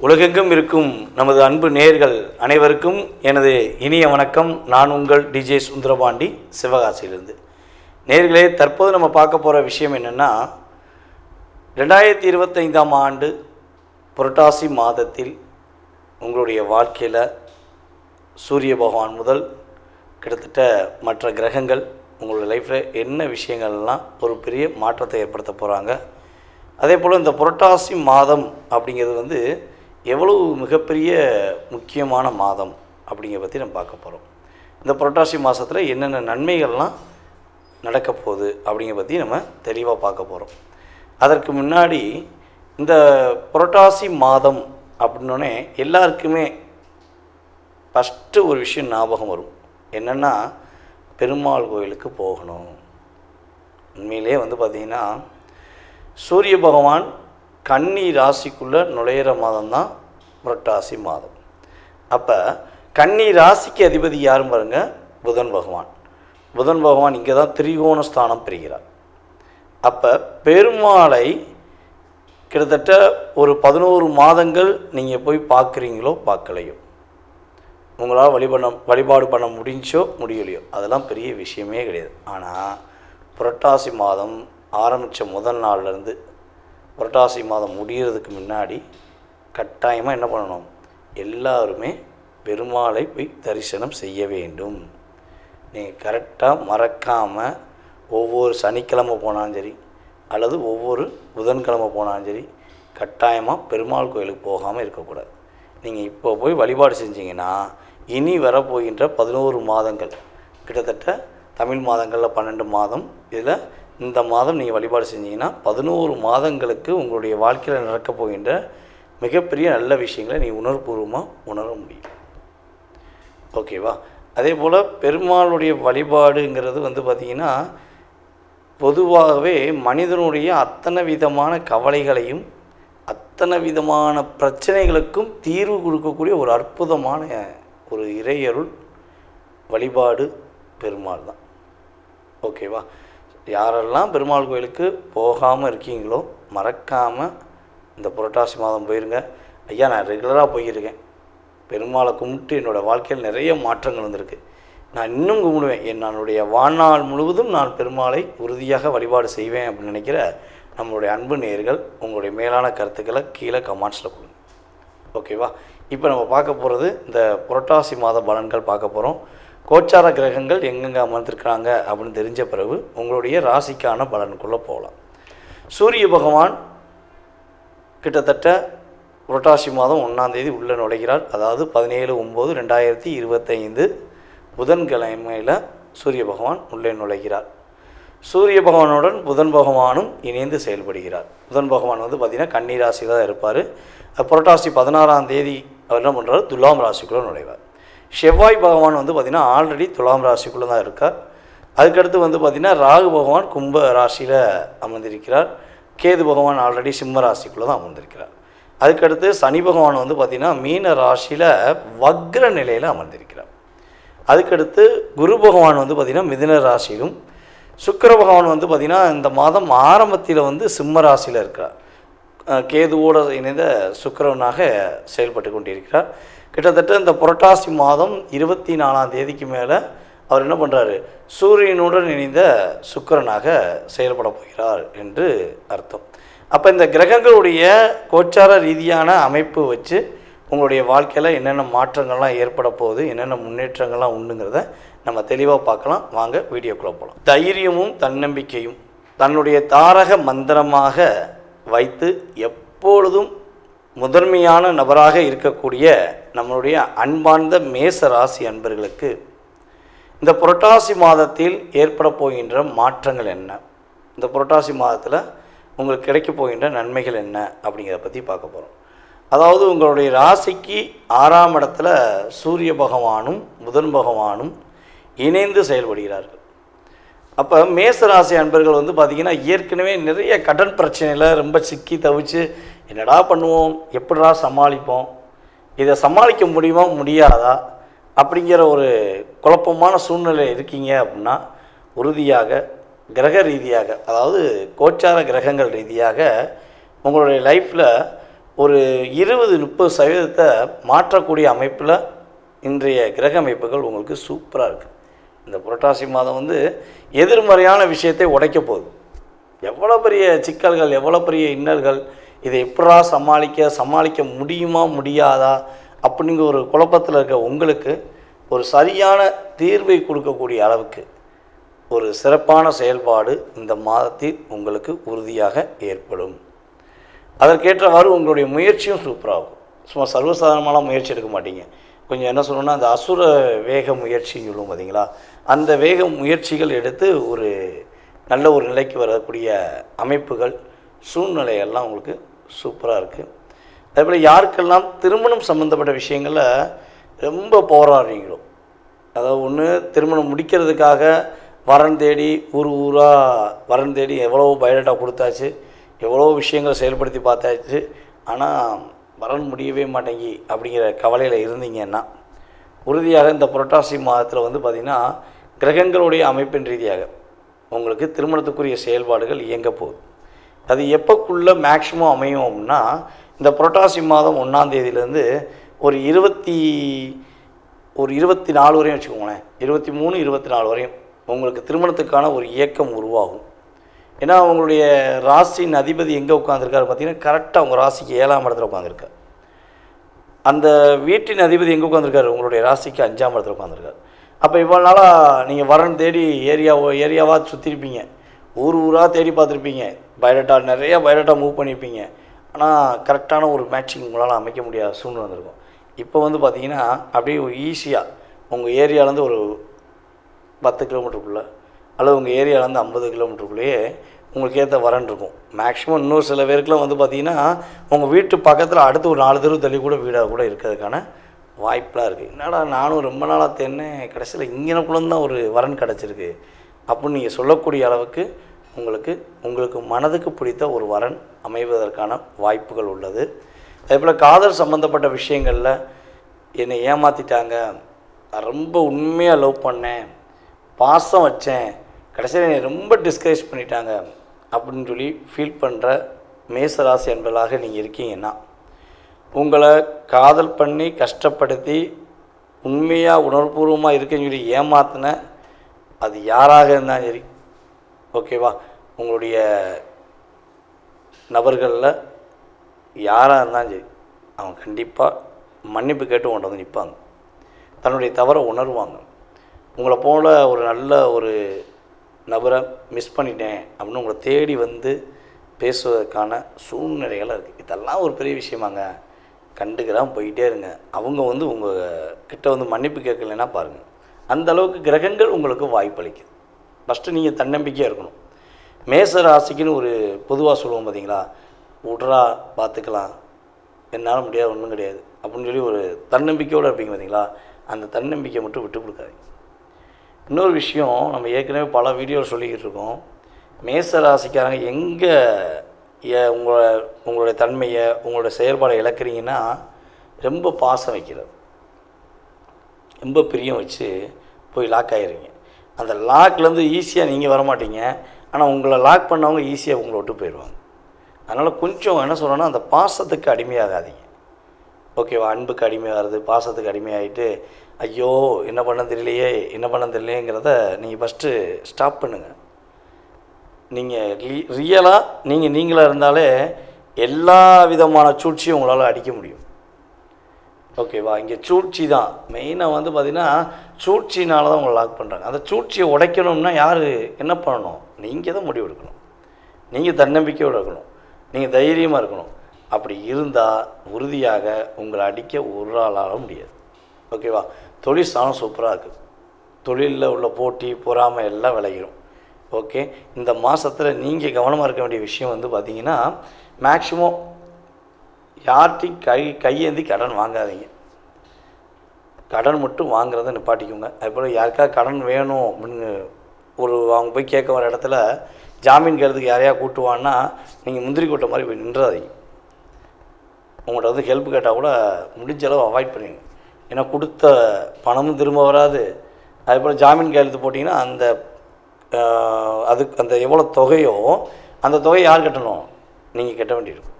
உலகெங்கும் இருக்கும் நமது அன்பு நேர்கள் அனைவருக்கும் எனது இனிய வணக்கம். நான் உங்கள் டிஜே சுந்தரபாண்டி சிவகாசியிலிருந்து. நேர்களே தற்போது நம்ம பார்க்க போகிற விஷயம் என்னென்னா ரெண்டாயிரத்தி இருபத்தைந்தாம் ஆண்டு புரட்டாசி மாதத்தில் உங்களுடைய வாழ்க்கையில் சூரிய பகவான் முதல் கிட்டத்தட்ட மற்ற கிரகங்கள் உங்களோட லைஃப்பில் என்ன விஷயங்கள்லாம் ஒரு பெரிய மாற்றத்தை ஏற்படுத்த போகிறாங்க அதே போல் இந்த புரட்டாசி மாதம் அப்படிங்கிறது வந்து எவ்வளவு மிகப்பெரிய முக்கியமான மாதம் அப்படிங்கிறத பற்றி நம்ம பார்க்க போகிறோம் இந்த புரட்டாசி மாதத்தில் என்னென்ன நன்மைகள்லாம் நடக்க போகுது அப்படிங்கிற பற்றி நம்ம தெளிவாக பார்க்க போகிறோம் அதற்கு முன்னாடி இந்த புரட்டாசி மாதம் அப்படின்னோடனே எல்லாருக்குமே ஃபஸ்ட்டு ஒரு விஷயம் ஞாபகம் வரும். என்னென்னா பெருமாள் கோயிலுக்கு போகணும். உண்மையிலே வந்து பார்த்திங்கன்னா சூரிய பகவான் கன்னி ராசிக்குள்ளே நுழையிற மாதம் தான் புரட்டாசி மாதம். அப்போ கன்னி ராசிக்கு அதிபதி யாரும் பாருங்க புதன் பகவான். புதன் பகவான் இங்கே தான் திரிகோண ஸ்தானம் பெறுகிறார். அப்போ பெருமாளை கிட்டத்தட்ட ஒரு பதினோரு மாதங்கள் நீங்கள் போய் பார்க்குறீங்களோ பார்க்கலையோ உங்களால் வழிபண்ண வழிபாடு பண்ண முடிஞ்சோ முடியலையோ அதெல்லாம் பெரிய விஷயமே கிடையாது. ஆனால் புரட்டாசி மாதம் ஆரம்பித்த முதல் நாள்லேருந்து புரட்டாசி மாதம் முடிகிறதுக்கு முன்னாடி கட்டாயமாக என்ன பண்ணணும்? எல்லாருமே பெருமாளை போய் தரிசனம் செய்ய வேண்டும். நீங்கள் கரெக்டாக மறக்காமல் ஒவ்வொரு சனிக்கிழமை போனாலும் சரி அல்லது ஒவ்வொரு புதன்கிழமை போனாலும் சரி கட்டாயமாக பெருமாள் கோயிலுக்கு போகாமல் இருக்கக்கூடாது. நீங்கள் இப்போ போய் வழிபாடு செஞ்சீங்கன்னா இனி வரப்போகின்ற பதினோரு மாதங்கள் கிட்டத்தட்ட தமிழ் மாதங்களில் பன்னெண்டு மாதம் இதில் இந்த மாதம் நீங்கள் வழிபாடு செஞ்சீங்கன்னா பதினோரு மாதங்களுக்கு உங்களுடைய வாழ்க்கையில் நடக்கப் போகின்ற மிகப்பெரிய நல்ல விஷயங்களை நீ உணர்வுபூர்வமாக உணர முடியும். ஓகேவா? அதே போல் பெருமாளுடைய வழிபாடுங்கிறது வந்து பார்த்திங்கன்னா பொதுவாகவே மனிதனுடைய அத்தனை விதமான கவலைகளையும் அத்தனை விதமான பிரச்சனைகளுக்கும் தீர்வு கொடுக்கக்கூடிய ஒரு அற்புதமான ஒரு இறையருள் வழிபாடு பெருமாள் தான். ஓகேவா யாரெல்லாம் பெருமாள் கோயிலுக்கு போகாமல் இருக்கீங்களோ மறக்காமல் இந்த புரட்டாசி மாதம் போயிருங்க. ஐயா நான் ரெகுலராக போயிருக்கேன். பெருமாளை கும்பிட்டு என்னோடய வாழ்க்கையில் நிறைய மாற்றங்கள் வந்திருக்கு. நான் இன்னும் கும்பிடுவேன். என்னுடைய வாழ்நாள் முழுவதும் நான் பெருமாளை உறுதியாக வழிபாடு செய்வேன் அப்படின்னு நினைக்கிற நம்மளுடைய அன்பு நேர்கள் உங்களுடைய மேலான கருத்துக்களை கீழே கமெண்ட்ஸில் கொடுங்க. ஓகேவா இப்போ நம்ம பார்க்க போகிறது இந்த புரட்டாசி மாத பலன்கள் பார்க்க போகிறோம் கோச்சார கிரகங்கள் எங்கெங்கே அமர்ந்திருக்கிறாங்க அப்படின்னு தெரிஞ்ச பிறகு உங்களுடைய ராசிக்கான பலனுக்குள்ளே போகலாம். சூரிய பகவான் கிட்டத்தட்ட புரட்டாசி மாதம் ஒன்றாந்தேதி உள்ளே நுழைகிறார். அதாவது பதினேழு ஒம்பது ரெண்டாயிரத்தி இருபத்தைந்து புதன்கிழமையில் சூரிய பகவான் உள்ளே நுழைகிறார். சூரிய பகவானுடன் புதன் பகவானும் இணைந்து செயல்படுகிறார். புதன் பகவான் வந்து பார்த்திங்கன்னா கன்னிராசியில் தான் இருப்பார். புரட்டாசி பதினாறாம் தேதி அவர் என்ன பண்ணுறாரு துலாம் ராசிக்குள்ளே நுழைவார். செவ்வாய் பகவான் வந்து பார்த்திங்கன்னா ஆல்ரெடி துலாம் ராசிக்குள்ளே தான் இருக்கார். அதுக்கடுத்து வந்து பார்த்திங்கன்னா ராகு பகவான் கும்ப ராசியில் அமர்ந்திருக்கிறார். கேது பகவான் ஆல்ரெடி சிம்ம ராசிக்குள்ளே தான் அமர்ந்திருக்கிறார். அதுக்கடுத்து சனி பகவான் வந்து பார்த்திங்கன்னா மீன ராசியில் வக்ர நிலையில் அமர்ந்திருக்கிறார். அதுக்கடுத்து குரு பகவான் வந்து பார்த்திங்கன்னா மிதுன ராசியிலும் சுக்கர பகவான் வந்து பார்த்திங்கன்னா இந்த மாதம் ஆரம்பத்தில் வந்து சிம்ம ராசியில் இருக்கிறார். கேதுவோடு இணைந்த சுக்கரவனாக செயல்பட்டு கொண்டிருக்கிறார். கிட்டத்தட்ட இந்த புரட்டாசி மாதம் இருபத்தி நாலாம் தேதிக்கு மேலே அவர் என்ன பண்ணுறாரு சூரியனுடன் இணைந்த சுக்கரனாக செயல்பட போகிறார் என்று அர்த்தம். அப்போ இந்த கிரகங்களுடைய கோச்சார ரீதியான அமைப்பு வச்சு உங்களுடைய வாழ்க்கையில் என்னென்ன மாற்றங்கள்லாம் ஏற்பட போகுது என்னென்ன முன்னேற்றங்கள்லாம் உண்டுங்கிறத நம்ம தெளிவாக பார்க்கலாம். வாங்க வீடியோக்குள்ளே போகலாம் தைரியமும் தன்னம்பிக்கையும் தன்னுடைய தாரக மந்திரமாக வைத்து எப்பொழுதும் முதன்மையான நபராக இருக்கக்கூடிய நம்மளுடைய அன்பார்ந்த மேச ராசி அன்பர்களுக்கு இந்த புரட்டாசி மாதத்தில் ஏற்பட போகின்ற மாற்றங்கள் என்ன? இந்த புரட்டாசி மாதத்தில் உங்களுக்கு கிடைக்க போகின்ற நன்மைகள் என்ன? அப்படிங்கிறத பற்றி பார்க்க போகிறோம் அதாவது உங்களுடைய ராசிக்கு ஆறாம் இடத்துல சூரிய பகவானும் புதன் பகவானும் இணைந்து செயல்படுகிறார்கள். அப்போ மேசராசி அன்பர்கள் வந்து பார்த்திங்கன்னா ஏற்கனவே நிறைய கடன் பிரச்சனையில் ரொம்ப சிக்கி தவிச்சு என்னடா பண்ணுவோம்? எப்படிடா சமாளிப்போம்? இதை சமாளிக்க முடியுமா? முடியாதா? அப்படிங்கிற ஒரு குழப்பமான சூழ்நிலை இருக்கீங்க அப்படின்னா உறுதியாக கிரக ரீதியாக அதாவது கோச்சார கிரகங்கள் ரீதியாக உங்களுடைய லைஃப்பில் ஒரு இருபது முப்பது சதவீதத்தை மாற்றக்கூடிய அமைப்பில் இன்றைய கிரக அமைப்புகள் உங்களுக்கு சூப்பராக இருக்குது இந்த புரட்டாசி மாதம் வந்து எதிர்மறையான விஷயத்தை உடைக்க போகுது. எவ்வளோ பெரிய சிக்கல்கள் எவ்வளோ பெரிய இன்னல்கள் இதை எப்படா சமாளிக்க சமாளிக்க முடியுமா முடியாதா அப்படிங்கிற ஒரு குழப்பத்தில் இருக்க உங்களுக்கு ஒரு சரியான தீர்வை கொடுக்கக்கூடிய அளவுக்கு ஒரு சிறப்பான செயல்பாடு இந்த மாதத்தில் உங்களுக்கு உறுதியாக ஏற்படும். அதற்கேற்றவாறு உங்களுடைய முயற்சியும் சூப்பராகும் சும்மா சர்வசாதாரணமான முயற்சி எடுக்க மாட்டீங்க. கொஞ்சம் என்ன சொல்லணும்னா அந்த அசுர வேக முயற்சின்னு சொல்லுவோம் பார்த்தீங்களா அந்த வேக முயற்சிகள் எடுத்து ஒரு நல்ல ஒரு நிலைக்கு வரக்கூடிய அமைப்புகள் சூழ்நிலையெல்லாம் உங்களுக்கு சூப்பராக இருக்குது அதேபோல் யாருக்கெல்லாம் திருமணம் சம்மந்தப்பட்ட விஷயங்களில் ரொம்ப போராடுறீங்களோ அதாவது ஒன்று திருமணம் முடிக்கிறதுக்காக வரன் தேடி ஊர் ஊராக வரன் தேடி எவ்வளோ பயோடேட்டா கொடுத்தாச்சு எவ்வளோ விஷயங்களை செயல்படுத்தி பார்த்தாச்சு ஆனால் வரன் முடியவே மாட்டேங்கி அப்படிங்கிற கவலையில் இருந்தீங்கன்னா உறுதியாக இந்த புரட்டாசி மாதத்தில் வந்து பார்த்திங்கன்னா கிரகங்களுடைய அமைப்பின் ரீதியாக உங்களுக்கு திருமணத்துக்குரிய செயல்பாடுகள் இயங்க போகுது. அது எப்போக்குள்ளே மேக்ஸிமம் அமையும் அப்படின்னா இந்த புரட்டாசி மாதம் ஒன்றாந்தேதியிலேருந்து ஒரு இருபத்தி ஒரு இருபத்தி நாலு வரையும் வச்சுக்கோங்களேன். இருபத்தி மூணு இருபத்தி நாலு வரையும் உங்களுக்கு திருமணத்துக்கான ஒரு இயக்கம் உருவாகும். ஏன்னா உங்களுடைய ராசியின் அதிபதி எங்கே உட்காந்துருக்காரு பார்த்தீங்கன்னா கரெக்டாக உங்கள் ராசிக்கு ஏழாம் இடத்துல உட்காந்துருக்காரு அந்த வீட்டின் அதிபதி எங்கே உட்காந்துருக்காரு உங்களுடைய ராசிக்கு அஞ்சாம் இடத்துல உட்காந்துருக்காரு அப்போ இவ்வளோ நாளாக நீங்கள் வரன் தேடி ஏரியா ஏரியாவாக சுற்றிருப்பீங்க ஊர் ஊராக தேடி பார்த்துருப்பீங்க. பயோடேட்டா நிறையா பயோடேட்டா மூவ் பண்ணியிருப்பீங்க ஆனால் கரெக்டான ஒரு மேட்சிங் உங்களால் அமைக்க முடியாத சூழ்நிலை வந்திருக்கும். இப்போ வந்து பார்த்தீங்கன்னா அப்படியே ஈஸியாக உங்கள் ஏரியாவிலேருந்து ஒரு பத்து கிலோமீட்டருக்குள்ளே அல்லது உங்கள் ஏரியாவிலேருந்து ஐம்பது கிலோமீட்டருக்குள்ளேயே உங்களுக்கு ஏற்ற வரன் இருக்கும். மேக்ஸிமம் இன்னொரு சில பேருக்குலாம் வந்து பார்த்தீங்கன்னா உங்கள் வீட்டு பக்கத்தில் அடுத்து ஒரு நாலு தெரு தள்ளி கூட வீடாக கூட இருக்கிறதுக்கான வாய்ப்பெலாம் இருக்குது என்னடா நானும் ரொம்ப நாளாக தேடினேன் கடைசியில் இங்கனக்குள்ள தான் ஒரு வரன் கிடச்சிருக்கு. அப்படின்னு நீங்கள் சொல்லக்கூடிய அளவுக்கு உங்களுக்கு உங்களுக்கு மனதுக்கு பிடித்த ஒரு வரன் அமைவதற்கான வாய்ப்புகள் உள்ளது. அதேபோல் காதல் சம்மந்தப்பட்ட விஷயங்களில் என்னை ஏமாற்றிட்டாங்க ரொம்ப உண்மையாக லவ் பண்ணேன் பாசம் வச்சேன் கடைசியில் என்னை ரொம்ப டிஸ்கரேஜ் பண்ணிட்டாங்க. அப்படின்னு சொல்லி ஃபீல் பண்ணுற மேசராசி என்பதாக நீங்கள் இருக்கீங்கன்னா உங்களை காதல் பண்ணி கஷ்டப்படுத்தி உண்மையாக உணர்வுபூர்வமாக இருக்குன்னு சொல்லி ஏமாத்தின அது யாராக இருந்தாலும் சரி ஓகேவா உங்களுடைய நபர்களில் யாராக இருந்தாலும் சரி அவங்க கண்டிப்பாக மன்னிப்பு கேட்டு உங்கள்கிட்ட வந்து நிற்பாங்க தன்னுடைய தவறை உணர்வாங்க. உங்களை போல ஒரு நல்ல ஒரு நபரை மிஸ் பண்ணிட்டேன் அப்படின்னு உங்களை தேடி வந்து பேசுவதற்கான சூழ்நிலைகள் இருக்குது இதெல்லாம் ஒரு பெரிய விஷயமாங்க. கண்டுக்கிறாம போயிட்டே இருங்க. அவங்க வந்து உங்கள் கிட்ட வந்து மன்னிப்பு கேட்கலன்னா பாருங்கள் அந்த அளவுக்கு கிரகங்கள் உங்களுக்கு வாய்ப்பளிக்குது ஃபஸ்ட்டு நீங்கள் தன்னம்பிக்கையாக இருக்கணும். மேச ராசிக்குன்னு ஒரு பொதுவாக சொல்லுவோம் பார்த்தீங்களா விட்றா பார்த்துக்கலாம் என்னால் முடியாது ஒன்றும் கிடையாது. அப்படின்னு சொல்லி ஒரு தன்னம்பிக்கையோடு இருப்பீங்க பார்த்தீங்களா அந்த தன்னம்பிக்கை மட்டும் விட்டு கொடுக்காதீங்க. இன்னொரு விஷயம் நம்ம ஏற்கனவே பல வீடியோவில் சொல்லிக்கிட்டு இருக்கோம் மேச ராசிக்காரங்க எங்கே உங்களை உங்களுடைய தன்மையை உங்களுடைய செயல்பாடை இழக்கிறீங்கன்னா ரொம்ப பாசம் வைக்கிறது. ரொம்ப பிரியம் வச்சு போய் லாக் ஆகிடுவீங்க அந்த லாக்லேருந்து ஈஸியாக நீங்கள் வரமாட்டீங்க. ஆனால் உங்களை லாக் பண்ணவங்க ஈஸியாக உங்களை விட்டு போயிடுவாங்க. அதனால் கொஞ்சம் என்ன சொல்கிறேன்னா அந்த பாசத்துக்கு அடிமையாகாதீங்க. ஓகேவா அன்புக்கு அடிமையாகிறது பாசத்துக்கு அடிமையாகிட்டு ஐயோ என்ன பண்ண தெரியலையே என்ன பண்ண தெரியலையேங்கிறத நீங்கள் ஃபஸ்ட்டு ஸ்டாப் பண்ணுங்கள் நீங்கள் ரியலாக நீங்கள் நீங்களாக இருந்தாலே எல்லா விதமான சூழ்ச்சியும் உங்களால் அடிக்க முடியும். ஓகேவா இங்கே சூழ்ச்சி தான். மெயினாக வந்து பார்த்திங்கன்னா சூழ்ச்சினால தான் உங்களை லாக் பண்ணுறாங்க அந்த சூழ்ச்சியை உடைக்கணும்னா யார் என்ன பண்ணணும்? நீங்கள் தான் முடிவு எடுக்கணும். நீங்கள் தன்னம்பிக்கையோடு இருக்கணும். நீங்கள் தைரியமாக இருக்கணும். அப்படி இருந்தால் உறுதியாக உங்களை அடிக்க ஒரு ஆளால முடியாது. ஓகேவா? தொழில் ஸ்தானம் சூப்பராக இருக்குது தொழிலில் உள்ள போட்டி பொறாமை எல்லாம் விளையிடும் ஓகே? இந்த மாதத்தில் நீங்கள் கவனமாக இருக்க வேண்டிய விஷயம் வந்து பார்த்தீங்கன்னா மேக்ஸிமம் யார்ட்டையும் கை கையேந்தி கடன் வாங்காதீங்க. கடன் மட்டும் வாங்குறத நிப்பாட்டிக்கோங்க. அதுபோல் யாருக்காவது கடன் வேணும் அப்படின்னு ஒரு அவங்க போய் கேட்க வர இடத்துல ஜாமீன் கேட்கறதுக்கு யாரையா கூட்டுவான்னா நீங்கள் முந்திரி கொட்டை மாதிரி போய் நின்றாதீங்க. உங்கள்கிட்ட வந்து ஹெல்ப் கேட்டால் கூட முடிஞ்ச அளவு அவாய்ட் பண்ணுங்க ஏன்னா கொடுத்த பணமும் திரும்ப வராது. அதுபோல் ஜாமீன் கையெழுத்து போட்டிங்கன்னா அந்த அதுக்கு அந்த எவ்வளோ தொகையோ அந்த தொகையை யார் கட்டணும்? நீங்கள் கட்ட வேண்டியிருக்கும்.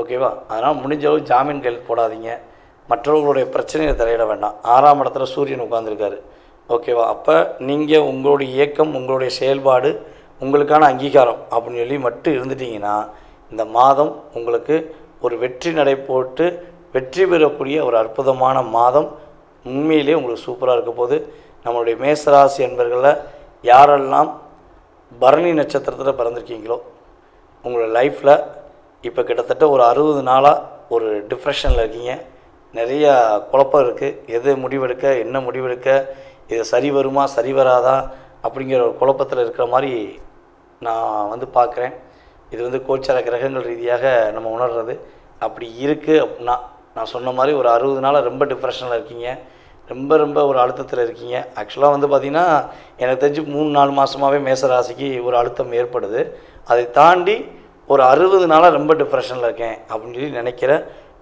ஓகேவா அதனால் முடிஞ்ச அளவு ஜாமீன் கையெழுத்து போடாதீங்க. மற்றவர்களுடைய பிரச்சனையை தலையிட வேண்டாம். ஆறாம் இடத்துல சூரியன் உட்காந்துருக்காரு ஓகேவா அப்போ நீங்கள் உங்களுடைய இயக்கம் உங்களுடைய செயல்பாடு உங்களுக்கான அங்கீகாரம் அப்படின்னு சொல்லி மட்டும் இருந்துட்டீங்கன்னா இந்த மாதம் உங்களுக்கு ஒரு வெற்றி நடை போட்டு வெற்றி பெறக்கூடிய ஒரு அற்புதமான மாதம் உண்மையிலே உங்களுக்கு சூப்பராக இருக்க போது நம்மளுடைய மேசராசி என்பர்களில் யாரெல்லாம் பரணி நட்சத்திரத்தில் பிறந்திருக்கீங்களோ உங்களோட லைஃப்பில் இப்போ கிட்டத்தட்ட ஒரு அறுபது நாளாக ஒரு டிப்ரெஷனில் இருக்கீங்க. நிறையா குழப்பம் இருக்குது எது முடிவெடுக்க என்ன முடிவெடுக்க இது சரி வருமா சரி வராதா அப்படிங்கிற ஒரு குழப்பத்தில் இருக்கிற மாதிரி நான் வந்து பார்க்குறேன். இது வந்து கோச்சார கிரகங்கள் ரீதியாக நம்ம உணர்றது. அப்படி இருக்குது அப்படின்னா நான் சொன்ன மாதிரி ஒரு அறுபது நாளாக ரொம்ப டிப்ரெஷனில் இருக்கீங்க. ரொம்ப ரொம்ப ஒரு அழுத்தத்தில் இருக்கீங்க. ஆக்சுவலாக வந்து பார்த்திங்கன்னா எனக்கு தெரிஞ்சு மூணு நாலு மாதமாகவே மேசராசிக்கு ஒரு அழுத்தம் ஏற்படுது. அதை தாண்டி ஒரு அறுபது நாளாக ரொம்ப டிப்ரெஷனில் இருக்கேன் அப்படின்னு சொல்லி நினைக்கிற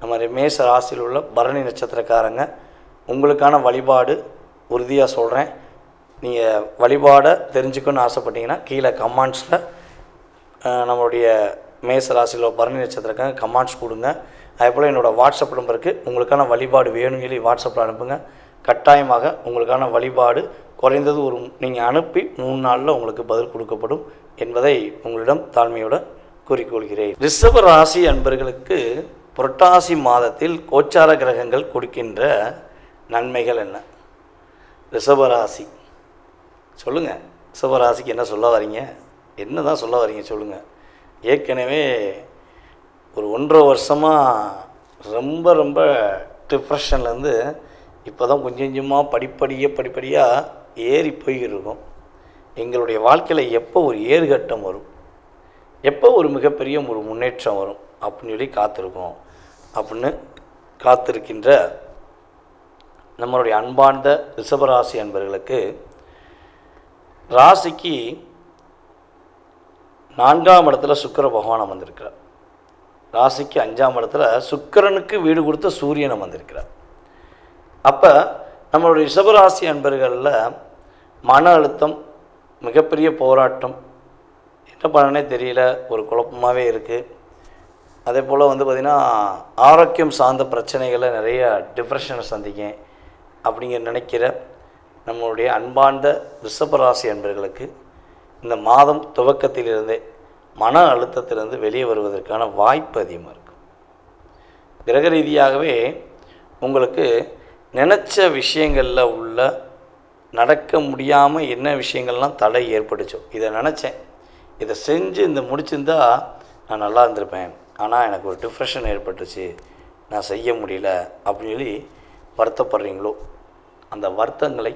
நம்ம மேச ராசியில் உள்ள பரணி நட்சத்திரக்காரங்க உங்களுக்கான வழிபாடு உறுதியாக சொல்கிறேன் நீங்கள் வழிபாடை தெரிஞ்சுக்கணும்னு ஆசைப்பட்டீங்கன்னா கீழே கமெண்ட்ஸில் நம்மளுடைய மேச ராசியில் பரணி நட்சத்திரக்காக கமெண்ட்ஸ் கொடுங்க. அதே போல் என்னோடய வாட்ஸ்அப் நம்பருக்கு உங்களுக்கான வழிபாடு வேணும் சொல்லி வாட்ஸ்அப்பில் அனுப்புங்க. கட்டாயமாக உங்களுக்கான வழிபாடு குறைந்தது ஒரு நீங்கள் அனுப்பி மூணு நாளில் உங்களுக்கு பதில் கொடுக்கப்படும் என்பதை உங்களிடம் தாழ்மையோடு கூறிக்கொள்கிறேன். ரிஷப ராசி அன்பர்களுக்கு புரட்டாசி மாதத்தில் கோச்சார கிரகங்கள் கொடுக்கின்ற நன்மைகள் என்ன? ரிஷபராசி சொல்லுங்கள் ரிஷபராசிக்கு என்ன சொல்ல வரீங்க? என்ன தான் சொல்ல வரீங்க சொல்லுங்கள் ஏற்கனவே ஒரு ஒன்றரை வருஷமாக ரொம்ப ரொம்ப டிப்ரெஷன்லேருந்து இப்போ தான் கொஞ்சம் கொஞ்சமாக படிப்படியாக படிப்படியாக ஏறி போய்கிட்டு இருக்கோம் எங்களுடைய வாழ்க்கையில் எப்போ ஒரு ஏறுகட்டம் வரும்? எப்போ ஒரு மிகப்பெரிய ஒரு முன்னேற்றம் வரும்? அப்படின்னு சொல்லி காத்திருக்கோம் அப்படின்னு காத்திருக்கின்ற நம்மளுடைய அன்பார்ந்த ரிஷபராசி அன்பர்களுக்கு ராசிக்கு நான்காம் இடத்துல சுக்கிர பகவான் வந்திருக்கிறார் ராசிக்கு அஞ்சாம் இடத்துல சுக்கிரனுக்கு வீடு கொடுத்த சூரியன் வந்திருக்கிறார் அப்போ நம்மளுடைய ரிஷபராசி அன்பர்களில் மன அழுத்தம் மிகப்பெரிய போராட்டம் என்ன பண்ணனே தெரியல ஒரு குழப்பமாகவே இருக்குது அதே போல் வந்து பார்த்திங்கன்னா ஆரோக்கியம் சார்ந்த பிரச்சனைகளை நிறைய டிப்ரெஷனை சந்திக்கேன் அப்படிங்கிற நினைக்கிற நம்மளுடைய அன்பார்ந்த ரிஷபராசி அன்பர்களுக்கு இந்த மாதம் துவக்கத்திலிருந்தே மன அழுத்தத்திலிருந்து வெளியே வருவதற்கான வாய்ப்பு அதிகமாக இருக்கும் கிரக ரீதியாகவே உங்களுக்கு நினச்ச விஷயங்களில் உள்ள நடக்க முடியாமல் என்ன விஷயங்கள்லாம் தடை ஏற்பட்டுச்சோ இதை நினச்சேன். இதை செஞ்சு இந்த முடிச்சிருந்தா நான் நல்லா இருந்திருப்பேன். ஆனால் எனக்கு ஒரு டிப்ரெஷன் ஏற்பட்டுச்சு. நான் செய்ய முடியல அப்படின்னு சொல்லி வருத்தப்படுறீங்களோ? அந்த வருத்தங்களை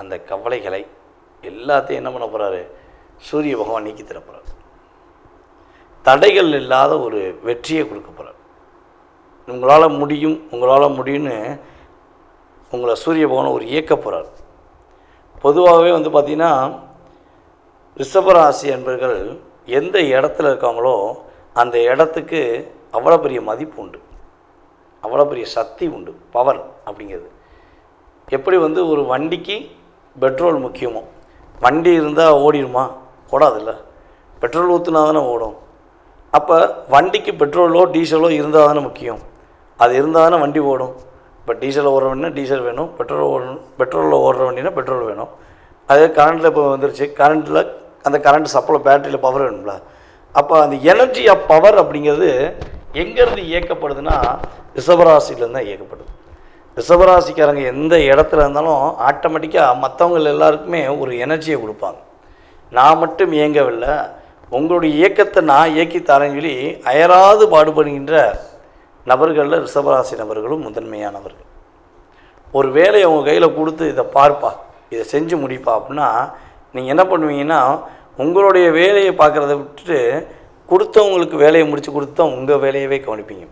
அந்த கவலைகளை எல்லாத்தையும் என்ன பண்ண போகிறாரு சூரிய பகவான் நீக்கி தரப்போகிறார் தடைகள் இல்லாத ஒரு வெற்றியை கொடுக்க போகிறார் உங்களால் முடியும் உங்களால் முடியும்னு உங்களை சூரிய பகவான் ஒரு இயக்க போகிறார் பொதுவாகவே வந்து பார்த்திங்கன்னா ரிஷபராசி என்பர்கள் எந்த இடத்துல இருக்காங்களோ அந்த இடத்துக்கு அவ்வளோ பெரிய மதிப்பு உண்டு. அவ்வளோ பெரிய சக்தி உண்டு. பவர் அப்படிங்கிறது. எப்படி வந்து ஒரு வண்டிக்கு பெட்ரோல் முக்கியமோ வண்டி இருந்தால் ஓடிடுமா? ஓடாதுல்ல. பெட்ரோல் ஊற்றுனா தானே ஓடும். அப்போ வண்டிக்கு பெட்ரோலோ டீசலோ இருந்தால் தானே முக்கியம். அது இருந்தால் தானே வண்டி ஓடும். இப்போ டீசலில் ஓடுற வண்டினா டீசல் வேணும். பெட்ரோல் ஓடணும் பெட்ரோலில் ஓடுற வண்டினா பெட்ரோல் வேணும். அதே கரண்ட்டில் இப்போ வந்துருச்சு. கரண்ட்டில் அந்த கரண்ட் சப்ளை பேட்டரியில் பவர் வேணும்ல. அப்போ அந்த எனர்ஜி ஆஃப் பவர் அப்படிங்கிறது எங்கேருந்து இயக்கப்படுதுன்னா ரிஷபராசிலேருந்து தான் இயக்கப்படுது. ரிஷபராசிக்காரங்க எந்த இடத்துல இருந்தாலும் ஆட்டோமேட்டிக்காக மற்றவங்க எல்லாருக்குமே ஒரு எனர்ஜியை கொடுப்பாங்க. நான் மட்டும் இயங்கவில்லை உங்களுடைய இயக்கத்தை நான் இயக்கி தரேன்னு சொல்லி அயராது பாடுபடுகின்ற நபர்களில் ரிஷபராசி நபர்களும் முதன்மையானவர்கள். ஒரு வேலையை உங்கள் கையில் கொடுத்து இதை பார்ப்பா இதை செஞ்சு முடிப்பா அப்படின்னா நீங்கள் என்ன பண்ணுவீங்கன்னா உங்களுடைய வேலையை பார்க்குறத விட்டுட்டு கொடுத்தவங்களுக்கு வேலையை முடித்து கொடுத்தா உங்கள் வேலையவே கவனிப்பீங்க.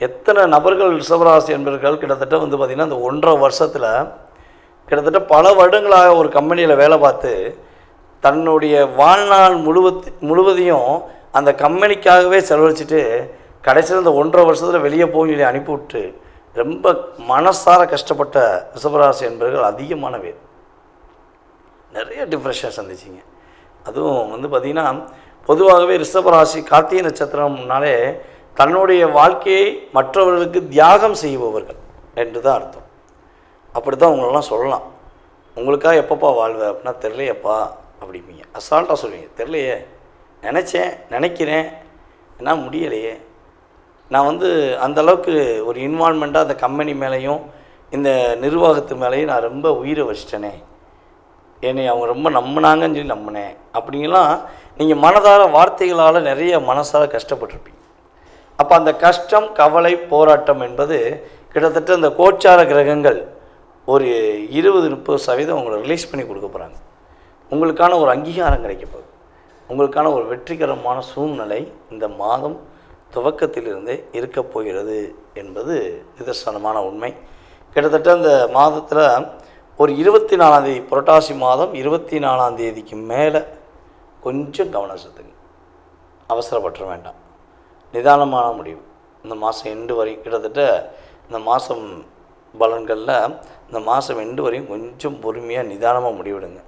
எத்தனை நபர்கள் ரிஷபராசி என்பவர்கள் கிட்டத்தட்ட வந்து பார்த்திங்கன்னா இந்த ஒன்றரை வருஷத்தில் கிட்டத்தட்ட பல வருடங்களாக ஒரு கம்பெனியில் வேலை பார்த்து தன்னுடைய வாழ்நாள் முழுவத் முழுவதையும் அந்த கம்பெனிக்காகவே செலவழிச்சிட்டு கடைசியில் இந்த ஒன்றரை வருஷத்தில் வெளியே போய் சொல்லி அனுப்பிவிட்டு ரொம்ப மனசார கஷ்டப்பட்ட ரிஷபராசி என்பவர்கள் அதிகமான பேர். நிறைய டிப்ரெஷன் சந்திச்சிங்க. அதுவும் வந்து பார்த்திங்கன்னா பொதுவாகவே ரிஷபராசி கார்த்திகை நட்சத்திரம்னாலே தன்னுடைய வாழ்க்கையை மற்றவர்களுக்கு தியாகம் செய்பவர்கள் என்று தான் அர்த்தம். அப்படி தான் உங்களெல்லாம் சொல்லலாம். உங்களுக்காக எப்பப்பா வாழ்வ? அப்படின்னா தெரியலையப்பா. அப்படிம்பீங்க. அசால்ட்டாக சொல்லுவீங்க தெரிலையே நினச்சேன் நினைக்கிறேன். என்ன முடியலையே. நான் வந்து அந்த அளவுக்கு ஒரு இன்வால்மெண்ட்டாக அந்த கம்பெனி மேலேயும் இந்த நிர்வாகத்து மேலேயும் நான் ரொம்ப உயிரை வச்சிட்டேனே. என்னை அவங்க ரொம்ப நம்பினாங்கன்னு சொல்லி நம்பினேன் அப்படிங்கலாம் நீங்கள் மனதார வார்த்தைகளால் நிறைய மனசால் கஷ்டப்பட்டிருப்பீங்க. அப்போ அந்த கஷ்டம் கவலை போராட்டம் என்பது கிட்டத்தட்ட அந்த கோச்சார கிரகங்கள் ஒரு இருபது முப்பது சதவீதம் உங்களை ரிலீஸ் பண்ணி கொடுக்க போகிறாங்க உங்களுக்கான ஒரு அங்கீகாரம் கிடைக்கப்போகுது. உங்களுக்கான ஒரு வெற்றிகரமான சூழ்நிலை இந்த மாதம் துவக்கத்திலிருந்தே இருக்கப் போகிறது என்பது நிதர்சனமான உண்மை. கிட்டத்தட்ட அந்த மாதத்தில் ஒரு இருபத்தி நாலாந்தேதி புரட்டாசி மாதம் இருபத்தி நாலாந்தேதிக்கு மேலே கொஞ்சம் கவனம் செலுத்துங்க. அவசரப்பட்டுற வேண்டாம். நிதானமான முடிவு. இந்த மாதம் எண்டு வரையும் கிட்டத்தட்ட இந்த மாதம் பலன்களில் இந்த மாதம் எண்டு வரையும் கொஞ்சம் பொறுமையாக நிதானமாக முடிவெடுங்க.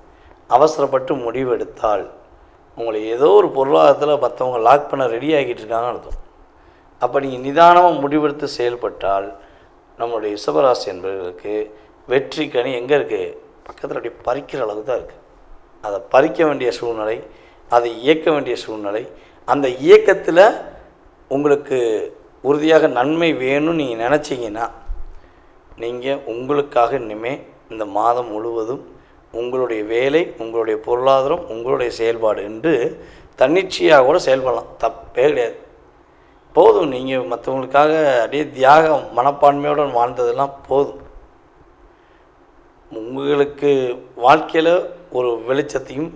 அவசரப்பட்டு முடிவெடுத்தால் உங்களை ஏதோ ஒரு பொருளாதாரத்தில் மற்றவங்க லாக் பண்ண ரெடி ஆகிட்டு இருக்காங்கன்னு அர்த்தம். அப்போ நீங்கள் நிதானமாக முடிவெடுத்து செயல்பட்டால் நம்மளுடைய ரிஷபராசி என்பவர்களுக்கு வெற்றி கனி எங்கே இருக்குது பக்கத்தில் அப்படியே பறிக்கிற அளவுக்கு தான் இருக்குது அதை பறிக்க வேண்டிய சூழ்நிலை அதை இயக்க வேண்டிய சூழ்நிலை அந்த இயக்கத்தில் உங்களுக்கு உறுதியாக நன்மை வேணும்னு நீங்கள் நினச்சிங்கன்னா நீங்கள் உங்களுக்காக இனிமே இந்த மாதம் முழுவதும் உங்களுடைய வேலை உங்களுடைய பொருளாதாரம் உங்களுடைய செயல்பாடு என்று தன்னிச்சையாக கூட செயல்படலாம். தப்பே கிடையாது. போதும். நீங்கள் மற்றவங்களுக்காக அப்படியே தியாகம் மனப்பான்மையோடு வாழ்ந்ததெல்லாம் போதும். உங்களுக்கு வாழ்க்கையில் ஒரு வெளிச்சத்தையும்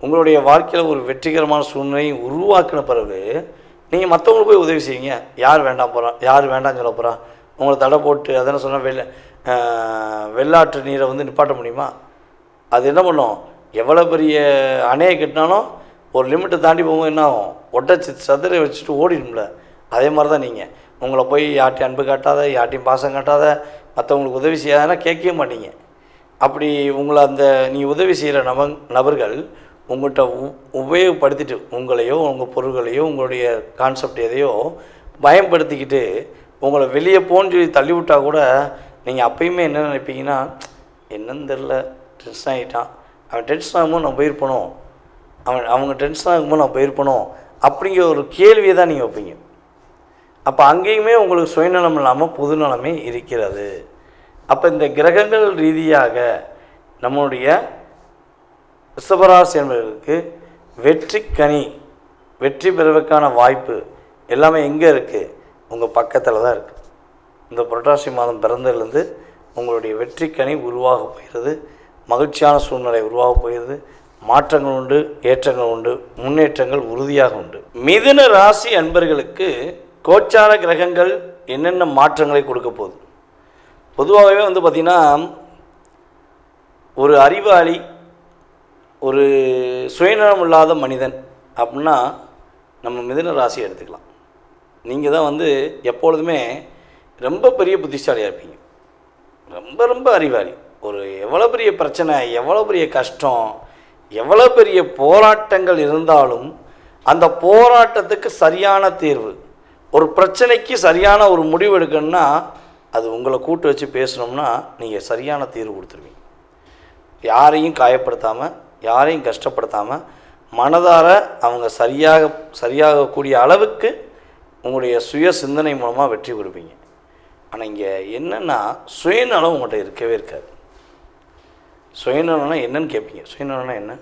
உங்களுடைய வாழ்க்கையில் ஒரு வெற்றிகரமான சூழ்நிலையும் உருவாக்கின பிறகு நீங்கள் மற்றவங்களுக்கு போய் உதவி செய்வீங்க யார் வேண்டாம் போகிறான் யார் வேண்டாம் சொல்ல போகிறான் உங்களை தடை போட்டு அதென்ன சொன்னால் வெள்ள வெள்ளாற்று நீரை வந்து நிப்பாட்ட முடியுமா? அது என்ன பண்ணும்? எவ்வளோ பெரிய அணையை கட்டினாலும் ஒரு லிமிட்டை தாண்டி போகும்போது என்ன ஆகும்? ஒட்டச்சி சதுரை வச்சுட்டு ஓடிடும்ல. அதே மாதிரி தான் நீங்கள் உங்களை போய் யார்ட்டையும் அன்பு காட்டாத யார்ட்டையும் பாசம் காட்டாத மற்றவங்களுக்கு உதவி செய்யாதனா கேட்கவே மாட்டீங்க. அப்படி உங்களை அந்த நீ உதவி செய்கிற நப நபர்கள் உங்கள்கிட்ட உ உபயோகப்படுத்திட்டு உங்களையோ உங்கள் பொருள்களையோ உங்களுடைய கான்செப்ட் எதையோ பயன்படுத்திக்கிட்டு உங்களை வெளியே போன்னு சொல்லி தள்ளி விட்டால் கூட நீங்கள் அப்பயுமே என்ன நினைப்பீங்கன்னா என்னன்னு தெரில டென்ஷன் ஆகிட்டான் அவன் டென்ஷன் ஆகும்போது நான் போயிருப்பணும் அவன் அவங்க டென்ஷன் ஆகும்போது நான் போயிருப்பணும் அப்படிங்கிற ஒரு கேள்வியை தான் நீங்கள் வைப்பீங்க. அப்போ அங்கேயுமே உங்களுக்கு சுயநலம் இல்லாமல் பொதுநலமே இருக்கிறது. அப்போ இந்த கிரகங்கள் ரீதியாக நம்முடைய ரிஷபராசி என்பவர்களுக்கு வெற்றி கனி வெற்றி பெறுவதற்கான வாய்ப்பு எல்லாமே எங்கே இருக்குது உங்கள் பக்கத்தில் தான் இருக்குது இந்த புரட்டாசி மாதம் பிறந்ததுலேருந்து உங்களுடைய வெற்றி கனி உருவாக போகிறது. மகிழ்ச்சியான சூழ்நிலை உருவாக போகிறது. மாற்றங்கள் உண்டு ஏற்றங்கள் உண்டு முன்னேற்றங்கள் உறுதியாக உண்டு. மிதுன ராசி அன்பர்களுக்கு கோச்சார கிரகங்கள் என்னென்ன மாற்றங்களை கொடுக்க போகுது? பொதுவாகவே வந்து பார்த்திங்கன்னா ஒரு அறிவாளி ஒரு சுயநலம் இல்லாத மனிதன் அப்படின்னா நம்ம மிதுன ராசியை எடுத்துக்கலாம். நீங்கள் தான் வந்து எப்பொழுதுமே ரொம்ப பெரிய புத்திசாலியாக இருப்பீங்க. ரொம்ப ரொம்ப அறிவாளி. ஒரு எவ்வளோ பெரிய பிரச்சனை எவ்வளோ பெரிய கஷ்டம் எவ்வளோ பெரிய போராட்டங்கள் இருந்தாலும் அந்த போராட்டத்துக்கு சரியான தீர்வு ஒரு பிரச்சனைக்கு சரியான ஒரு முடிவு எடுக்கணும்னா அது உங்களை கூட்டு வச்சு பேசணும்னா நீங்கள் சரியான தீர்வு கொடுத்துருவீங்க. யாரையும் காயப்படுத்தாமல் யாரையும் கஷ்டப்படுத்தாமல் மனதார அவங்க சரியாக சரியாகக்கூடிய அளவுக்கு உங்களுடைய சுய சிந்தனை மூலமாக வெற்றி கொடுப்பீங்க. ஆனால் இங்கே என்னென்னா சுயநலம் உங்கள்கிட்ட இருக்கவே இருக்காது. சுயநலம்னா என்னன்னு கேட்பீங்க. சுயநலம்னா என்ன?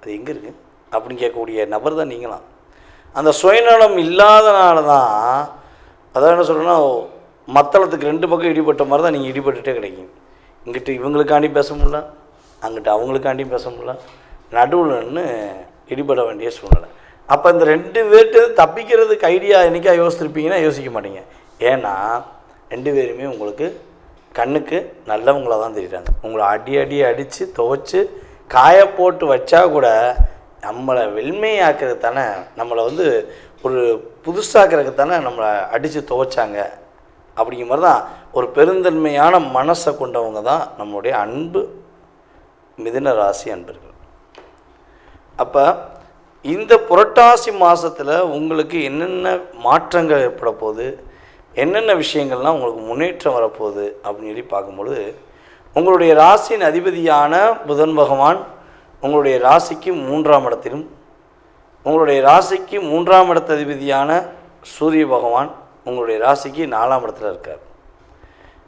அது எங்கே இருக்குது அப்படின்னு கேட்கக்கூடிய நபர் தான் நீங்களாம். அந்த சுயநலம் இல்லாதனால தான் அதான் என்ன சொல்கிறேன்னா மத்தளத்துக்கு ரெண்டு பக்கம் இடிபட்ட மாதிரி தான் நீங்கள் இடிபட்டுட்டே கிடைக்கும் இங்கிட்டு இவங்களுக்காண்டி பேச முடியல அங்கிட்டு அவங்களுக்காண்டியும் பேச முடியல நடுவில் நின்று இடிபட வேண்டிய சூழ்நிலை. அப்போ இந்த ரெண்டு பேர்ட்டு தப்பிக்கிறதுக்கு ஐடியா என்னைக்கா யோசித்திருப்பீங்கன்னா யோசிக்க மாட்டீங்க. ஏன்னா ரெண்டு பேருமே உங்களுக்கு கண்ணுக்கு நல்லவங்களாக தான் தெரியுறாங்க. உங்களை அடி அடி அடித்து துவைச்சு காய போட்டு வச்சா கூட நம்மளை வெண்மையாக்குறது தானே நம்மளை வந்து ஒரு புதுசாக்கிறதுக்கு தானே நம்மளை அடித்து துவைச்சாங்க. அப்படிங்கிற மாதிரி தான் ஒரு பெருந்தன்மையான மனசை கொண்டவங்க தான் நம்மளுடைய அன்பு மிதுன ராசி அன்பர்கள். அப்போ இந்த புரட்டாசி மாதத்தில் உங்களுக்கு என்னென்ன மாற்றங்கள் ஏற்பட போகுது? என்னென்ன விஷயங்கள்லாம் உங்களுக்கு முன்னேற்றம் வரப்போகுது அப்படின்னு சொல்லி பார்க்கும்பொழுது உங்களுடைய ராசியின் அதிபதியான புதன் பகவான் உங்களுடைய ராசிக்கு மூன்றாம் இடத்திலும் உங்களுடைய ராசிக்கு மூன்றாம் இடத்த அதிபதியான சூரிய பகவான் உங்களுடைய ராசிக்கு நாலாம் இடத்துல இருக்கார்.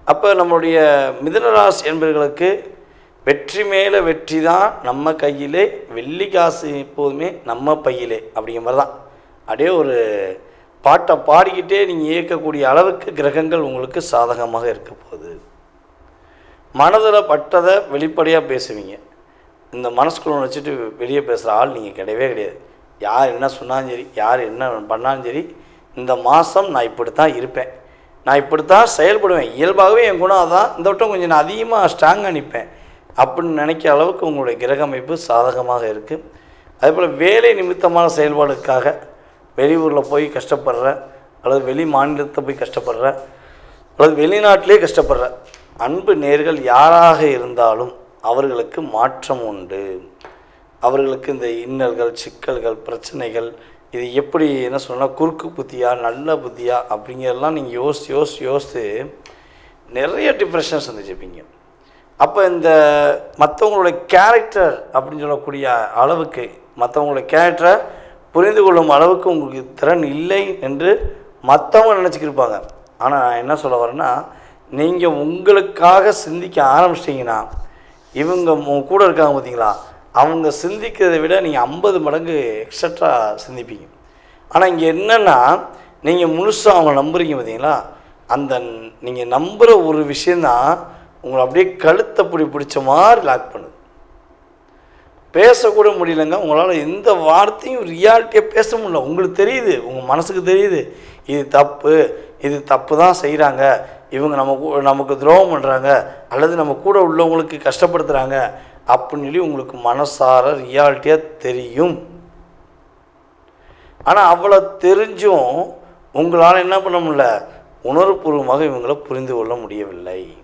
அப்போ நம்மளுடைய மிதுன ராசி என்பவர்களுக்கு வெற்றி மேலே வெற்றி தான் நம்ம கையிலே வெள்ளி காசு எப்போதுமே நம்ம பையிலே அப்படிங்கிற மாதிரி தான் அப்படியே ஒரு பாட்டை பாடிக்கிட்டே நீங்கள் இயக்கக்கூடிய அளவுக்கு கிரகங்கள் உங்களுக்கு சாதகமாக இருக்க போகுது. மனதில் பட்டதை வெளிப்படையாக பேசுவீங்க. இந்த மனசுக்குள்ள வச்சுட்டு வெளியே பேசுகிற ஆள் நீங்கள் கிடையவே கிடையாது. யார் என்ன சொன்னாலும் சரி யார் என்ன பண்ணாலும் சரி இந்த மாதம் நான் இப்படி தான் இருப்பேன். நான் இப்படி தான் செயல்படுவேன். இயல்பாகவே என் குணம் அதான். இந்த வட்டம் கொஞ்சம் நான் அதிகமாக ஸ்ட்ராங்காக நிற்பேன். அப்படின்னு நினைக்கிற அளவுக்கு உங்களுடைய கிரக அமைப்பு சாதகமாக இருக்குது அதேபோல் வேலை நிமித்தமான செயல்பாடுக்காக வெளியூரில் போய் கஷ்டப்படுற அல்லது வெளி மாநிலத்தை போய் கஷ்டப்படுற அல்லது வெளிநாட்டிலே கஷ்டப்படுற அன்பு நேர்கள் யாராக இருந்தாலும் அவர்களுக்கு மாற்றம் உண்டு. அவர்களுக்கு இந்த இன்னல்கள் சிக்கல்கள் பிரச்சனைகள் இது எப்படி என்ன சொன்னால் குறுக்கு புத்தியா நல்ல புத்தியா அப்படிங்கிறதெல்லாம் நீங்கள் யோசித்து யோசித்து யோசித்து நிறைய டிப்ரெஷன்ஸ் வந்துச்சுப்பீங்க அப்போ இந்த மற்றவங்களோட கேரக்டர் அப்படின்னு சொல்லக்கூடிய அளவுக்கு மற்றவங்களோட கேரக்டரை புரிந்து கொள்ளும் அளவுக்கு உங்களுக்கு திறன் இல்லை என்று மற்றவங்க நினச்சிக்கிருப்பாங்க. ஆனால் நான் என்ன சொல்ல வரேன்னா நீங்கள் உங்களுக்காக சிந்திக்க ஆரம்பிச்சிட்டிங்கன்னா இவங்க உங்க கூட இருக்காங்க பார்த்தீங்களா அவங்க சிந்திக்கிறதை விட நீங்கள் ஐம்பது மடங்கு எக்ஸட்ரா சிந்திப்பீங்க. ஆனால் இங்கே என்னென்னா நீங்கள் முழுசாக அவங்க நம்புறீங்க பார்த்தீங்களா அந்த நீங்கள் நம்புகிற ஒரு விஷயந்தான் உங்களை அப்படியே கழுத்தை பிடி பிடிச்ச மாதிரி லாக் பண்ணுது. பேசக்கூட முடியலங்க. உங்களால் எந்த வார்த்தையும் ரியாலிட்டியாக பேச முடியல. உங்களுக்கு தெரியுது உங்கள் மனசுக்கு தெரியுது. இது தப்பு இது தப்பு தான் செய்கிறாங்க இவங்க நம்ம கூ- நமக்கு துரோகம் பண்ணுறாங்க அல்லது நம்ம கூட உள்ளவங்களுக்கு கஷ்டப்படுத்துகிறாங்க அப்படின்னு சொல்லி உங்களுக்கு மனசார ரியாலிட்டியாக தெரியும். ஆனால் அவ்வளோ தெரிஞ்சும் உங்களால் என்ன பண்ண முடியல? உணர்வுபூர்வமாக இவங்களை புரிந்து கொள்ள முடியவில்லை.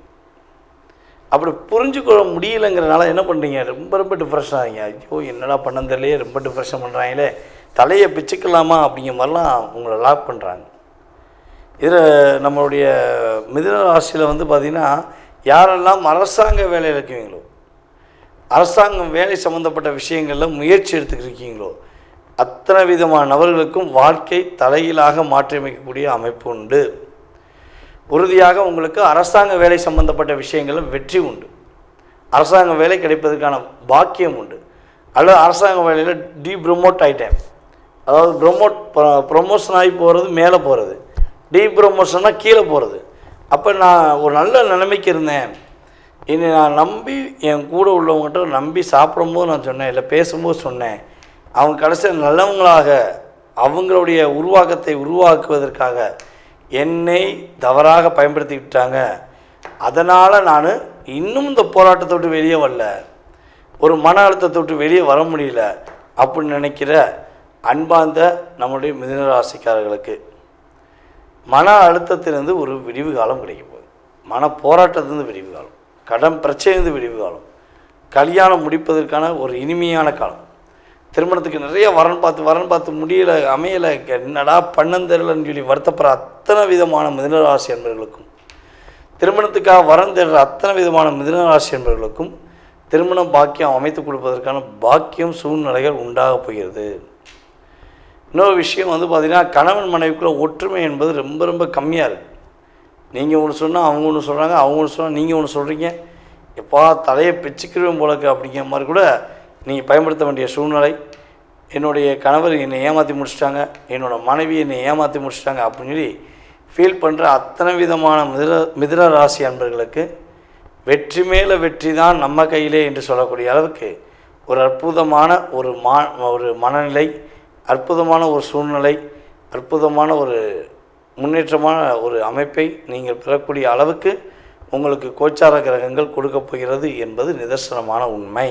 அப்படி புரிஞ்சுக்கொள்ள முடியலைங்கிறனால என்ன பண்ணுறீங்க ரொம்ப ரொம்ப டிப்ரெஷன் ஆகிறீங்க. ஐயோ என்னடா பண்ண தெரியலையே ரொம்ப டிப்ரெஷன் பண்ணுறாங்களே தலையை பிச்சுக்கலாமா அப்படிங்கிற மாதிரிலாம் உங்களை லாக் பண்ணுறாங்க இதில் நம்மளுடைய மிதுன ராசியில் வந்து பார்த்திங்கன்னா யாரெல்லாம் அரசாங்க வேலையில் இருக்கீங்களோ அரசாங்கம் வேலை சம்மந்தப்பட்ட விஷயங்களில் முயற்சி எடுத்துக்கிட்டு இருக்கீங்களோ அத்தனை விதமான நபர்களுக்கும் வாழ்க்கை தலையிலாக மாற்றியமைக்கக்கூடிய அமைப்பு உண்டு. உறுதியாக உங்களுக்கு அரசாங்க வேலை சம்பந்தப்பட்ட விஷயங்களில் வெற்றி உண்டு. அரசாங்க வேலை கிடைப்பதற்கான பாக்கியம் உண்டு. அல்லது அரசாங்க வேலையில் டி ப்ரொமோட் ஆகிட்டேன் அதாவது ப்ரொமோட் ப்ரொமோஷன் ஆகி போகிறது மேலே போகிறது டி ப்ரொமோஷன்னா கீழே போகிறது அப்போ நான் ஒரு நல்ல நிலைமைக்கு இருந்தேன். இனி நான் நம்பி என் கூட உள்ளவங்ககிட்ட நம்பி சாப்பிடும்போது நான் சொன்னேன் இல்லை பேசும்போது சொன்னேன். அவங்க கடைசியில் நல்லவங்களாக அவங்களுடைய உருவாக்கத்தை உருவாக்குவதற்காக என்னை தவறாக பயன்படுத்திக்கிட்டாங்க. அதனால் நான் இன்னும் இந்த போராட்டத்தை விட்டு வெளியே வரல. ஒரு மன அழுத்தத்தை விட்டு வெளியே வர முடியல அப்படின்னு நினைக்கிற அன்பார்ந்த நம்முடைய மிதனராசிக்காரர்களுக்கு மன அழுத்தத்திலிருந்து ஒரு விடிவு காலம் கிடைக்க போகுது. மன போராட்டத்திலிருந்து விடிவு காலம். கடன் பிரச்சனையிலிருந்து விடிவு காலம். கல்யாணம் முடிப்பதற்கான ஒரு இனிமையான காலம். திருமணத்துக்கு நிறைய வரன் பார்த்து வரன் பார்த்து முடியல அமையலை. என்னடா பண்ணம் தெரியலன்னு சொல்லி வருத்தப்படுற அத்தனை விதமான மிதனராசி என்பர்களுக்கும் திருமணத்துக்காக வரன் தேடுற அத்தனை விதமான மிதனராசி என்பர்களுக்கும் திருமண பாக்கியம் அமைத்து கொடுப்பதற்கான பாக்கியம் சூழ்நிலைகள் உண்டாகப் போகிறது. இன்னொரு விஷயம் வந்து பார்த்திங்கன்னா கணவன் மனைவிக்குள்ளே ஒற்றுமை என்பது ரொம்ப ரொம்ப கம்மியாக இருக்குது நீங்கள் ஒன்று சொன்னால் அவங்க ஒன்று சொல்கிறாங்க அவங்க ஒன்று சொன்னால் நீங்கள் ஒன்று சொல்கிறீங்க எப்பா தலையை பிச்சுக்கிறவன் போலக்கு அப்படிங்கிற மாதிரி கூட நீங்கள் பயன்படுத்த வேண்டிய சூழ்நிலை என்னுடைய கணவர் என்னை ஏமாற்றி முடிச்சிட்டாங்க என்னோடய மனைவி என்னை ஏமாற்றி முடிச்சிட்டாங்க அப்படின்னு சொல்லி ஃபீல் பண்ணுற அத்தனை விதமான மிதிர மிதிர ராசி அன்பர்களுக்கு வெற்றி மேலே வெற்றி தான் நம்ம கையிலே என்று சொல்லக்கூடிய அளவுக்கு ஒரு அற்புதமான ஒரு மா ஒரு மனநிலை அற்புதமான ஒரு சூழ்நிலை அற்புதமான ஒரு முன்னேற்றமான ஒரு அமைப்பை நீங்கள் பெறக்கூடிய அளவுக்கு உங்களுக்கு கோச்சார கிரகங்கள் கொடுக்கப் போகிறது என்பது நிதர்சனமான உண்மை.